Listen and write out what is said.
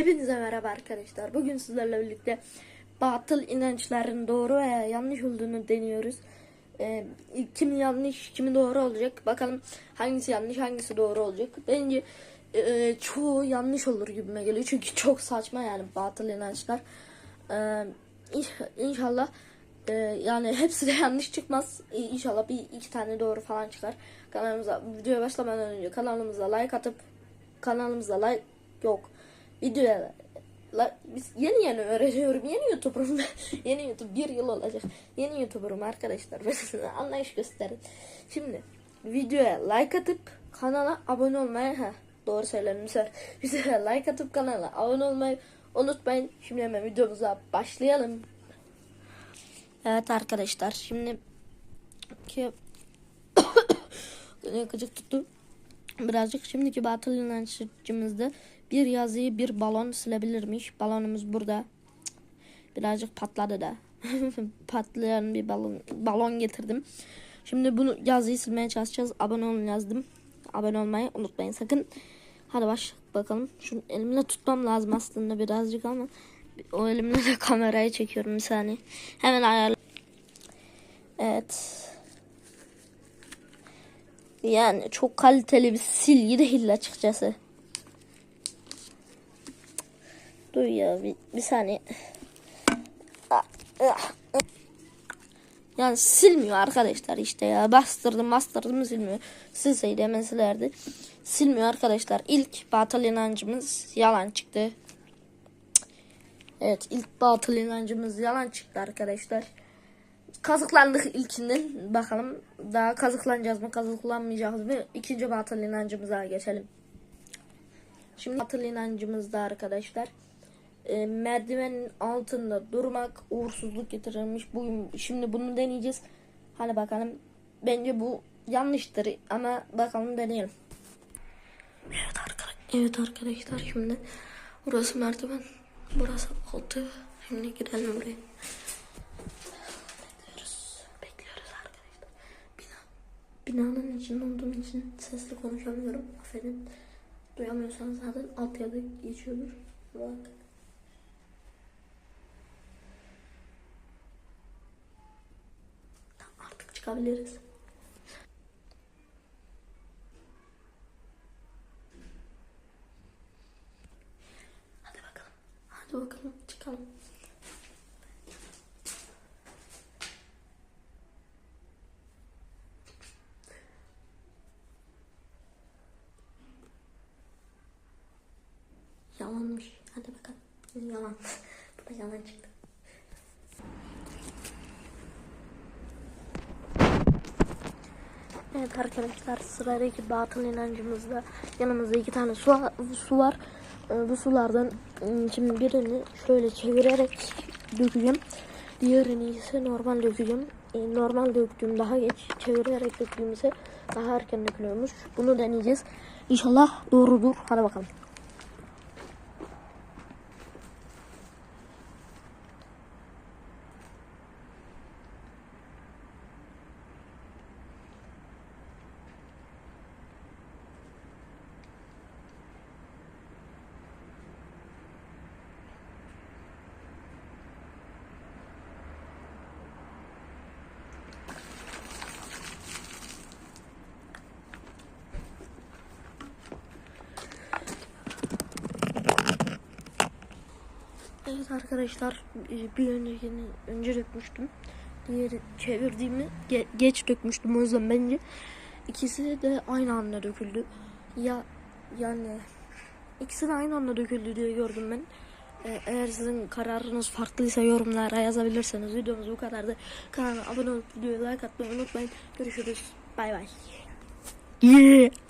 Hepinize merhaba arkadaşlar. Bugün sizlerle birlikte batıl inançların doğru veya yanlış olduğunu deniyoruz. Ee, kimi yanlış, kimi doğru olacak. Bakalım hangisi yanlış, hangisi doğru olacak. Bence e, çoğu yanlış olur gibime geliyor. Çünkü çok saçma yani batıl inançlar. Ee, inş- inşallah e, yani hepsi de yanlış çıkmaz. İnşallah bir iki tane doğru falan çıkar. Kanalımıza videoya başlamadan önce kanalımıza like atıp kanalımıza like yok videoya la, biz yeni yeni öğreniyorum. Yeni YouTuber'ım yeni YouTube bir yıl olacak. Yeni YouTuber'ım arkadaşlar. Anlayış gösterin. Şimdi videoya like atıp kanala abone olmayı ha doğru söyledim sir. Videoya like atıp kanala abone olmayı unutmayın. Şimdi hemen videomuza başlayalım. Evet arkadaşlar şimdi ki gıcık tuttu birazcık şimdiki batıl inançımızda bir yazıyı bir balon silebilirmiş. Balonumuz burada. Birazcık patladı da. Patlayan bir balon balon getirdim. Şimdi bunu yazıyı silmeye çalışacağız. Abone olun yazdım. Abone olmayı unutmayın sakın. Hadi baş bakalım. Şunu elimle tutmam lazım aslında birazcık ama o elimle de kamerayı çekiyorum bir saniye. Hemen ayarla. Evet. Yani çok kaliteli bir silgi değil açıkçası. Dur ya bir, bir saniye. Yani silmiyor arkadaşlar işte ya. Bastırdım bastırdım silmiyor. Silseydi hemen silerdi. Silmiyor arkadaşlar. İlk batıl inancımız yalan çıktı. Evet ilk batıl inancımız yalan çıktı arkadaşlar. Kazıklandık ilkinden. Bakalım daha kazıklanacağız mı kazıklanmayacağız mı? İkinci batıl inancımıza geçelim. Şimdi batıl inancımızda arkadaşlar e, merdivenin altında durmak uğursuzluk getirirmiş. Bugün şimdi bunu deneyeceğiz. Hadi bakalım. Bence bu yanlıştır ama bakalım deneyelim. Evet arkadaşlar. Evet arkadaşlar şimdi burası merdiven. Burası altı. Şimdi gidelim buraya. Binanın içinde olduğum için sesli konuşamıyorum. Affedin. Duyamıyorsanız zaten alt ya da geçiyordur. Bak. Artık çıkabiliriz. Hadi bakalım. Hadi bakalım çıkalım. Yalanmış. Hadi bakalım. Yalan. Bu da yalan çıktı. Evet arkadaşlar sıradaki batıl inancımızda yanımızda iki tane su, su var. Ee, Bu sulardan ım, şimdi birini şöyle çevirerek dökeceğim. Diğerini ise normal dökeceğim. Ee, Normal döktüğüm daha geç çevirerek döktüğüm ise daha erken dökülüyormuş. Bunu deneyeceğiz. İnşallah doğrudur. Hadi bakalım. Evet arkadaşlar e, bir öncekini önce dökmüştüm. Diğeri çevirdiğimi ge- geç dökmüştüm o yüzden bence ikisi de aynı anda döküldü. Ya yani ikisi de aynı anda döküldü diye gördüm ben. E, Eğer sizin kararınız farklıysa yorumlara yazabilirseniz videomuz bu kadardı. Kanala abone olup videoya like atmayı unutmayın. Görüşürüz. Bay bay. Yeah.